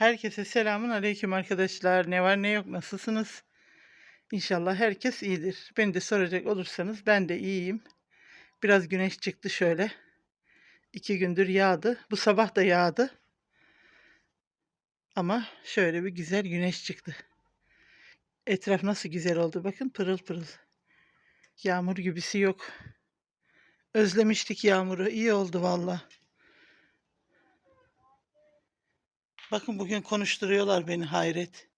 Herkese selamun aleyküm arkadaşlar. Ne var ne yok nasılsınız? İnşallah herkes iyidir. Beni de soracak olursanız ben de iyiyim. Biraz güneş çıktı şöyle. İki gündür yağdı. Bu sabah da yağdı. Ama şöyle bir güzel güneş çıktı. Etraf nasıl güzel oldu. Bakın pırıl pırıl. Yağmur gibisi yok. Özlemiştik yağmuru. İyi oldu valla. Bakın bugün konuşturuyorlar beni hayret.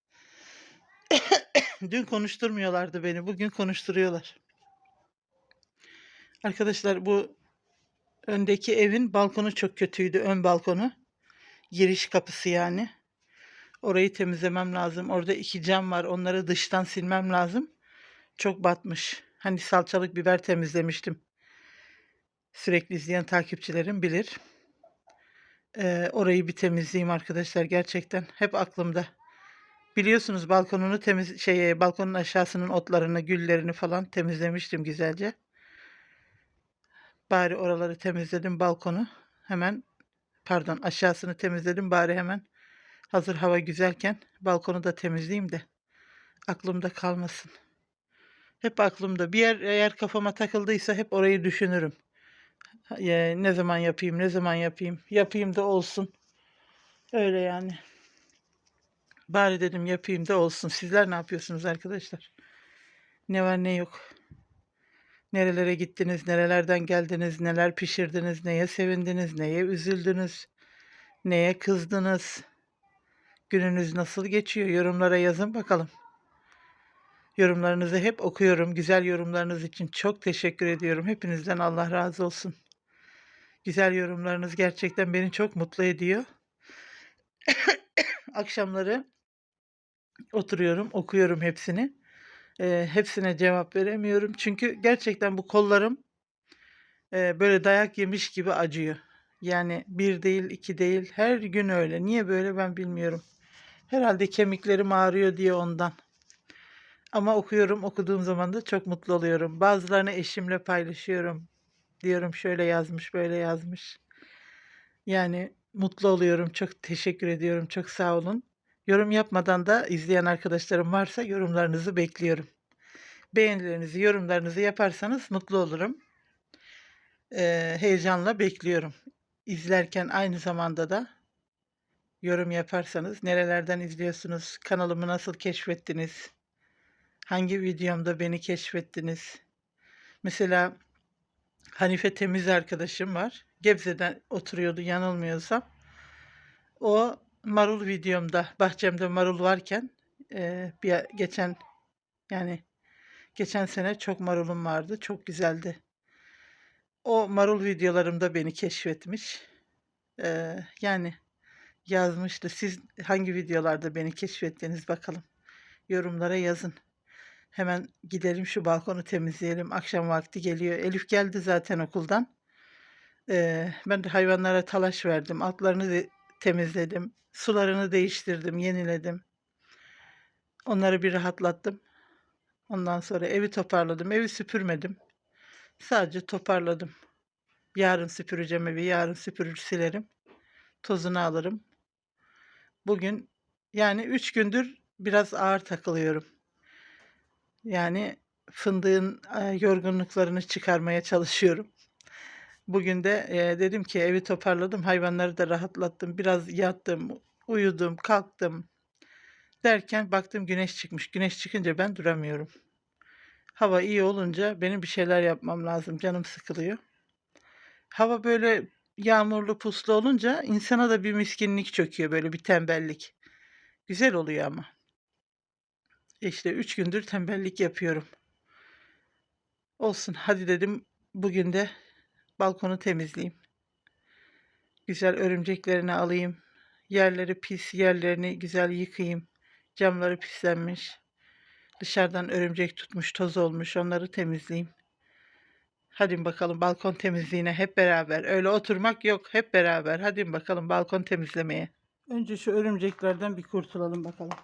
Dün konuşturmuyorlardı beni. Bugün konuşturuyorlar. Arkadaşlar bu öndeki evin balkonu çok kötüydü. Ön balkonu. Giriş kapısı yani. Orayı temizlemem lazım. Orada iki cam var. Onları dıştan silmem lazım. Çok batmış. Hani salçalık biber temizlemiştim. Sürekli izleyen takipçilerim bilir. Ee, orayı bir temizleyeyim arkadaşlar gerçekten. Hep aklımda. Biliyorsunuz balkonunu temiz şey balkonun aşağısının otlarını, güllerini falan temizlemiştim güzelce. Bari oraları temizledim balkonu. Hemen pardon aşağısını temizledim bari hemen hazır hava güzelken balkonu da temizleyeyim de aklımda kalmasın. Hep aklımda. Bir yer eğer kafama takıldıysa hep orayı düşünürüm. Ya, ne zaman yapayım, ne zaman yapayım. Yapayım da olsun. Öyle yani. Bari dedim yapayım da olsun. Sizler ne yapıyorsunuz arkadaşlar? Ne var ne yok. Nerelere gittiniz, nerelerden geldiniz, neler pişirdiniz, neye sevindiniz, neye üzüldünüz, neye kızdınız. Gününüz nasıl geçiyor? Yorumlara yazın bakalım. Yorumlarınızı hep okuyorum. Güzel yorumlarınız için çok teşekkür ediyorum. Hepinizden Allah razı olsun. Güzel yorumlarınız gerçekten beni çok mutlu ediyor. Akşamları oturuyorum, okuyorum hepsini. Eee, hepsine cevap veremiyorum. Çünkü gerçekten bu kollarım eee, böyle dayak yemiş gibi acıyor. Yani bir değil, iki değil, her gün öyle. Niye böyle ben bilmiyorum. Herhalde kemiklerim ağrıyor diye ondan. Ama okuyorum, okuduğum zaman da çok mutlu oluyorum. Bazılarını eşimle paylaşıyorum. Diyorum şöyle yazmış, böyle yazmış. Yani mutlu oluyorum. Çok teşekkür ediyorum. Çok sağ olun. Yorum yapmadan da izleyen arkadaşlarım varsa yorumlarınızı bekliyorum. Beğenilerinizi, yorumlarınızı yaparsanız mutlu olurum. Eee, heyecanla bekliyorum. İzlerken aynı zamanda da yorum yaparsanız nerelerden izliyorsunuz, kanalımı nasıl keşfettiniz, hangi videomda beni keşfettiniz. Mesela Hanife Temiz arkadaşım var. Gebze'den oturuyordu yanılmıyorsam. O marul videomda bahçemde marul varken eee, bir geçen yani geçen sene çok marulum vardı. Çok güzeldi. O marul videolarımda beni keşfetmiş. Eee, yani yazmıştı. Siz hangi videolarda beni keşfettiniz bakalım. Yorumlara yazın. Hemen gidelim şu balkonu temizleyelim. Akşam vakti geliyor. Elif geldi zaten okuldan. Eee, ben de hayvanlara talaş verdim. Altlarını de- temizledim. Sularını değiştirdim, yeniledim. Onları bir rahatlattım. Ondan sonra evi toparladım. Evi süpürmedim. Sadece toparladım. Yarın süpüreceğim evi. Yarın süpürür silerim. Tozunu alırım. Bugün yani üç gündür biraz ağır takılıyorum. Yani fındığın yorgunluklarını çıkarmaya çalışıyorum. Bugün de dedim ki evi toparladım, hayvanları da rahatlattım. Biraz yattım, uyudum, kalktım derken baktım güneş çıkmış. Güneş çıkınca ben duramıyorum. Hava iyi olunca benim bir şeyler yapmam lazım. Canım sıkılıyor. Hava böyle yağmurlu puslu olunca insana da bir miskinlik çöküyor böyle bir tembellik. Güzel oluyor ama. İşte üç gündür tembellik yapıyorum. Olsun hadi dedim bugün de balkonu temizleyeyim. Güzel örümceklerini alayım. Yerleri pis, yerlerini güzel yıkayayım. Camları pislenmiş. Dışarıdan örümcek tutmuş, toz olmuş. Onları temizleyeyim. Hadi bakalım balkon temizliğine hep beraber. Öyle oturmak yok, hep beraber. Hadi bakalım balkon temizlemeye. Önce şu örümceklerden bir kurtulalım bakalım.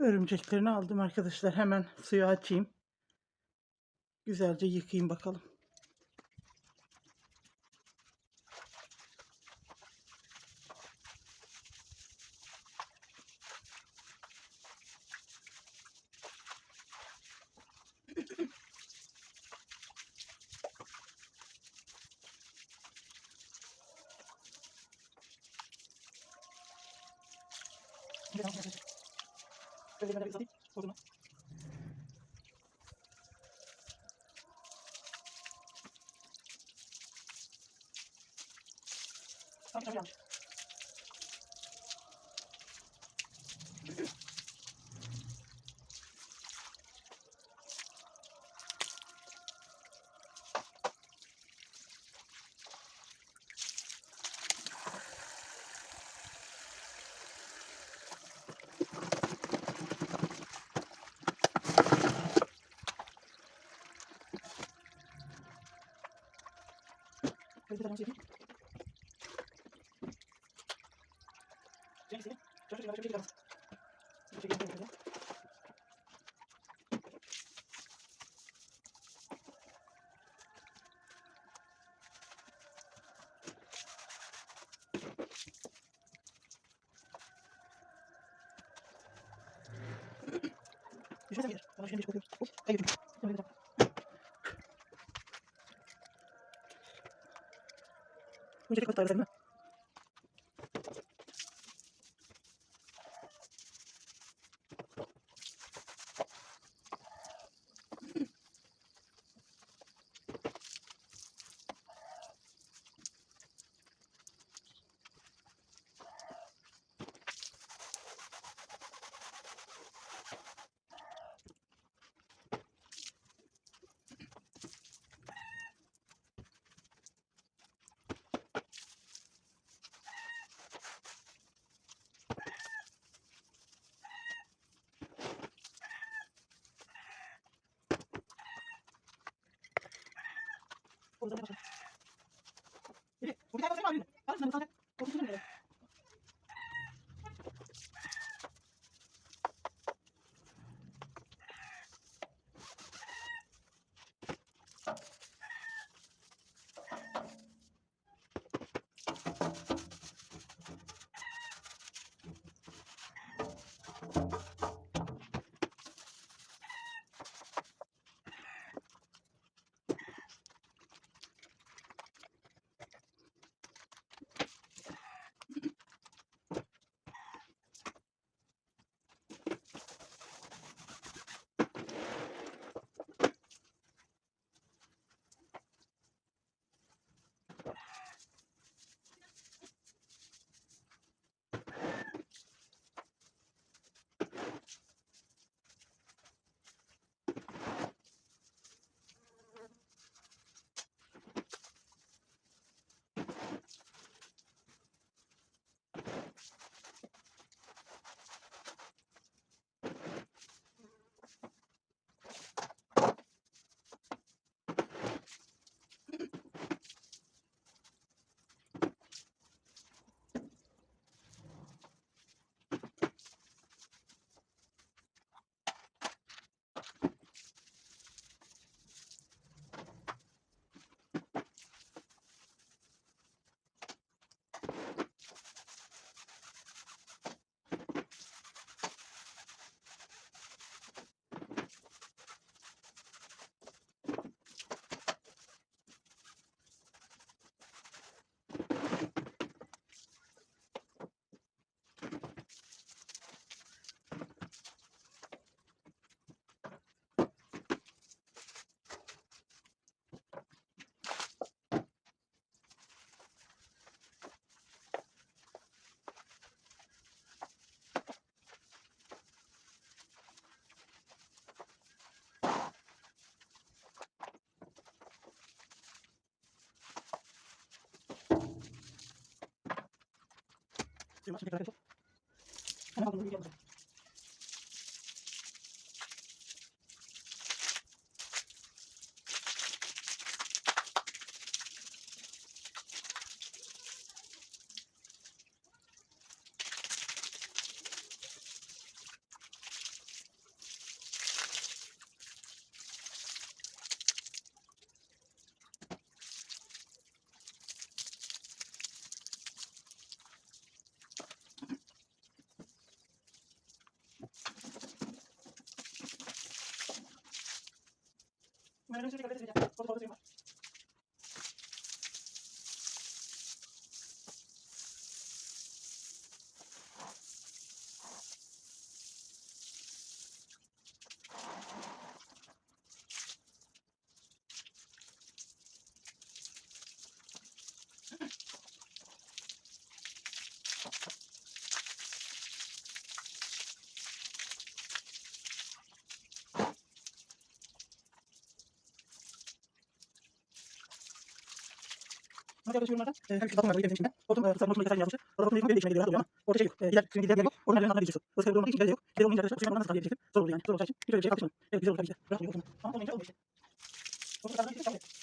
Örümceklerini aldım arkadaşlar. Hemen suyu açayım. Güzelce yıkayayım bakalım. একটু দেখানো দেখি ঠিক আছে ঠিক আছে 这个 kota কোন জন্য বসে Suyumu açmayı kadar çok. Hemen bakalım. 这个是这个这个是这个我的我水 Nasıl yapıyorsun yorumlarda? Hem balkon var, evin içinde. Hortum, e, yıkım, benim işime şey yok. E, yok. De.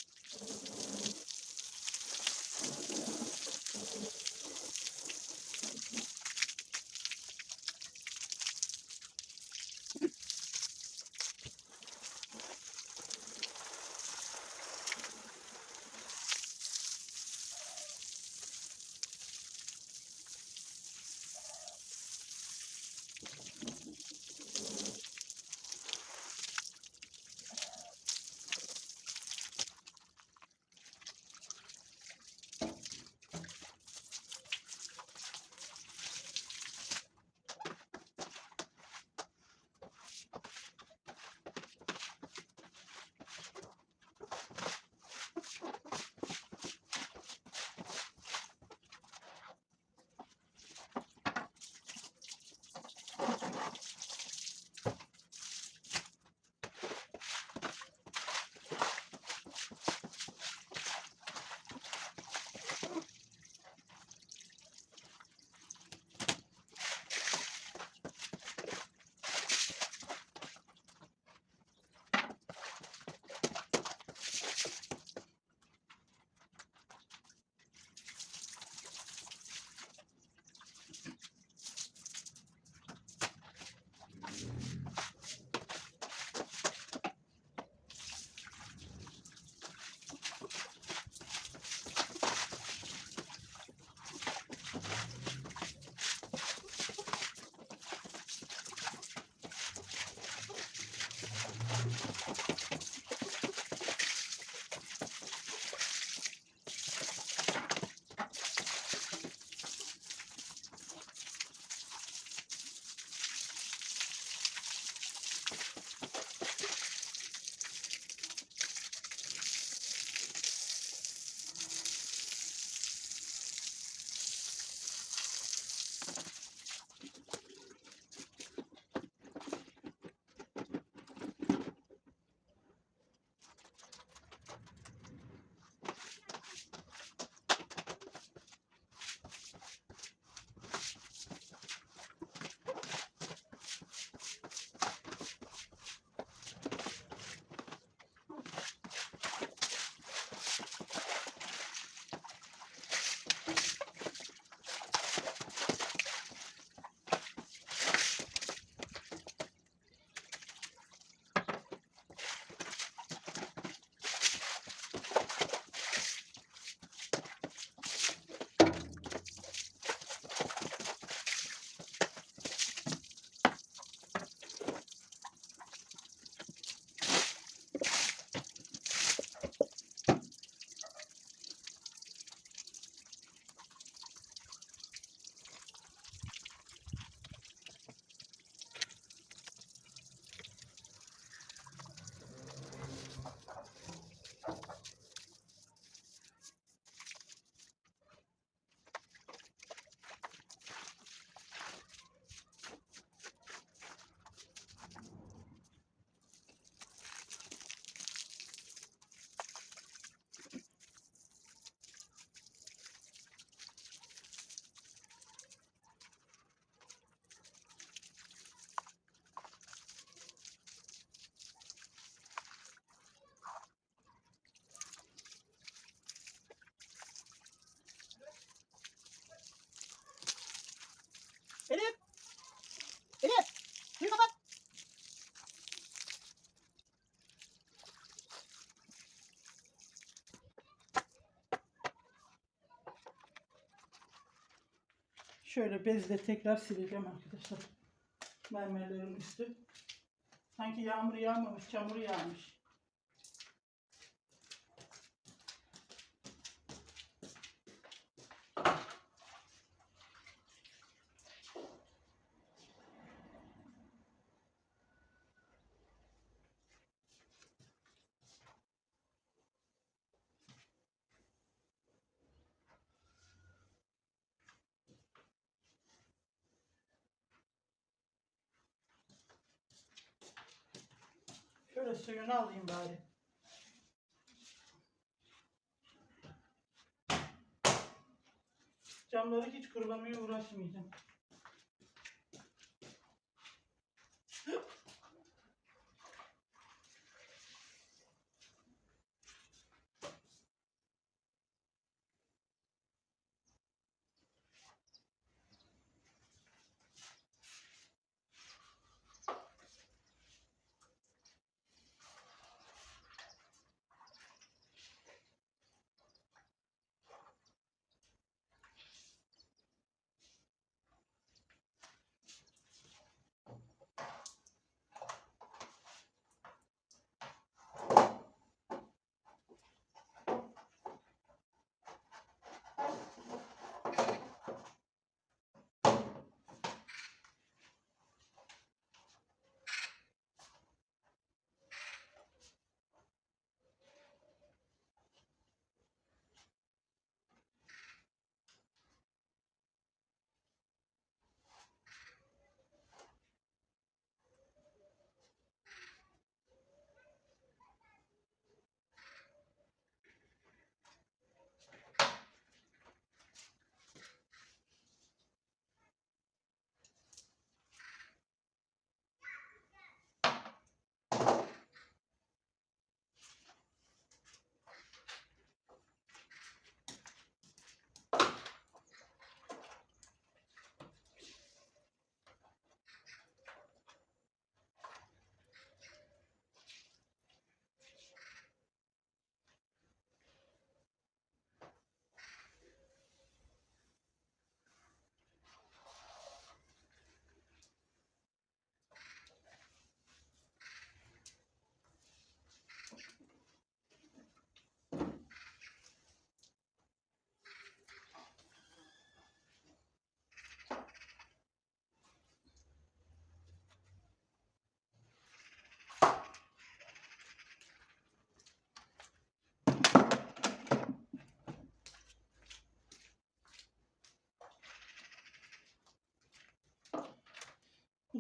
Şöyle bezle tekrar sileceğim arkadaşlar. Mermerlerin üstü. Sanki yağmur yağmamış, çamur yağmış. Şöyle suyunu alayım bari. Camları hiç kurulamaya uğraşmayacağım.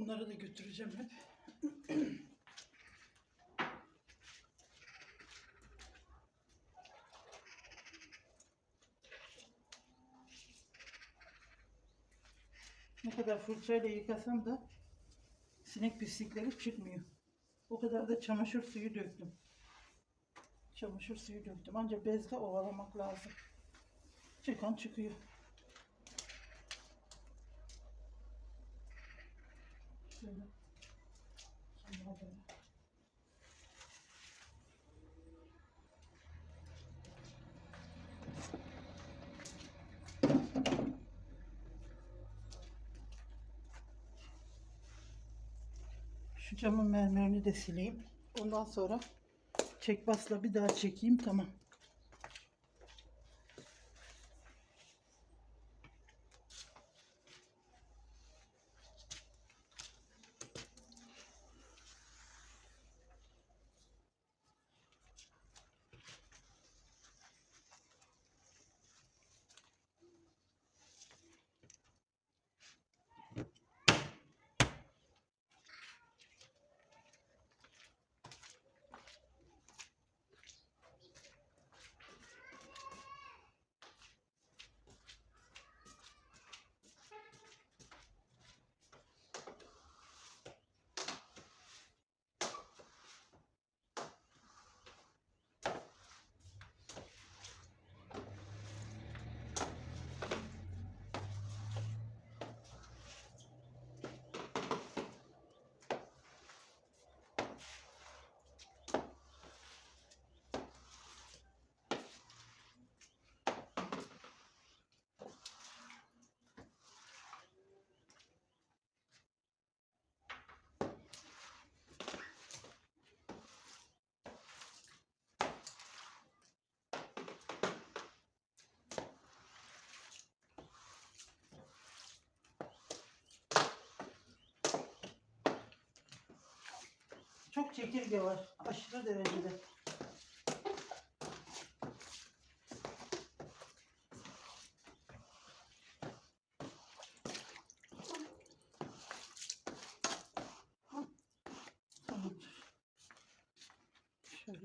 Bunları da götüreceğim hep. Ne kadar fırçayla yıkasam da sinek pislikleri çıkmıyor. O kadar da çamaşır suyu döktüm. Çamaşır suyu döktüm. Ancak bezle ovalamak lazım. Çıkan çıkıyor. Şöyle. Kenara böyle. Şu camın mermerini de sileyim. Ondan sonra çek basla bir daha çekeyim tamam. çekirge var. Aşırı derecede. Şöyle.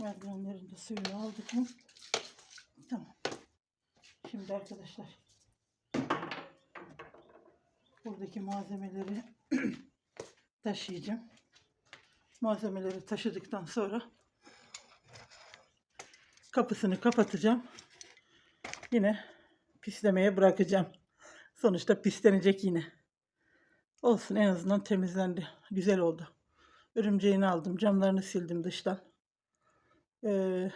Merdivenlerin de suyunu aldık mı? Tamam. Şimdi arkadaşlar buradaki malzemeleri taşıyacağım. Malzemeleri taşıdıktan sonra kapısını kapatacağım. Yine pislemeye bırakacağım. Sonuçta pislenecek yine. Olsun en azından temizlendi. Güzel oldu. Örümceğini aldım. Camlarını sildim dıştan. Ee,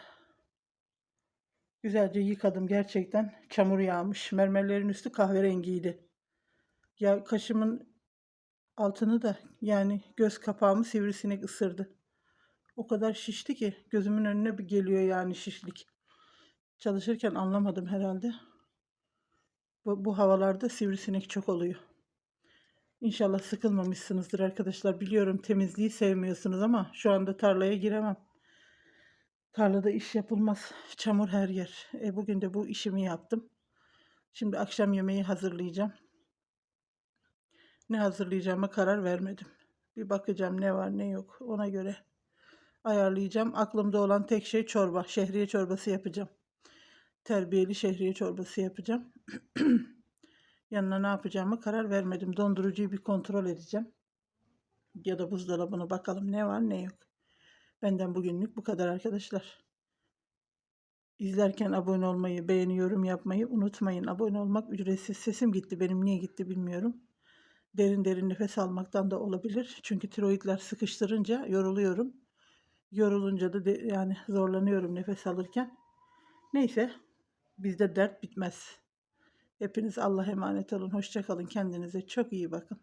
güzelce yıkadım gerçekten. Çamur yağmış. Mermerlerin üstü kahverengiydi. Ya kaşımın altını da yani göz kapağımı sivrisinek ısırdı. O kadar şişti ki gözümün önüne bir geliyor yani şişlik. Çalışırken anlamadım herhalde. Bu, bu havalarda sivrisinek çok oluyor. İnşallah sıkılmamışsınızdır arkadaşlar. Biliyorum temizliği sevmiyorsunuz ama şu anda tarlaya giremem. Tarlada iş yapılmaz. Çamur her yer. E, bugün de bu işimi yaptım. Şimdi akşam yemeği hazırlayacağım. Ne hazırlayacağıma karar vermedim. Bir bakacağım ne var ne yok. Ona göre ayarlayacağım. Aklımda olan tek şey çorba. Şehriye çorbası yapacağım. Terbiyeli şehriye çorbası yapacağım. Yanına ne yapacağımı karar vermedim. Dondurucuyu bir kontrol edeceğim. Ya da buzdolabına bakalım ne var ne yok. Benden bugünlük bu kadar arkadaşlar. İzlerken abone olmayı, beğeni, yorum yapmayı unutmayın. Abone olmak ücretsiz. Sesim gitti benim. Niye gitti bilmiyorum. Derin derin nefes almaktan da olabilir. Çünkü tiroidler sıkıştırınca yoruluyorum. Yorulunca da de, yani zorlanıyorum nefes alırken. Neyse bizde dert bitmez. Hepiniz Allah'a emanet olun. Hoşça kalın. Kendinize çok iyi bakın.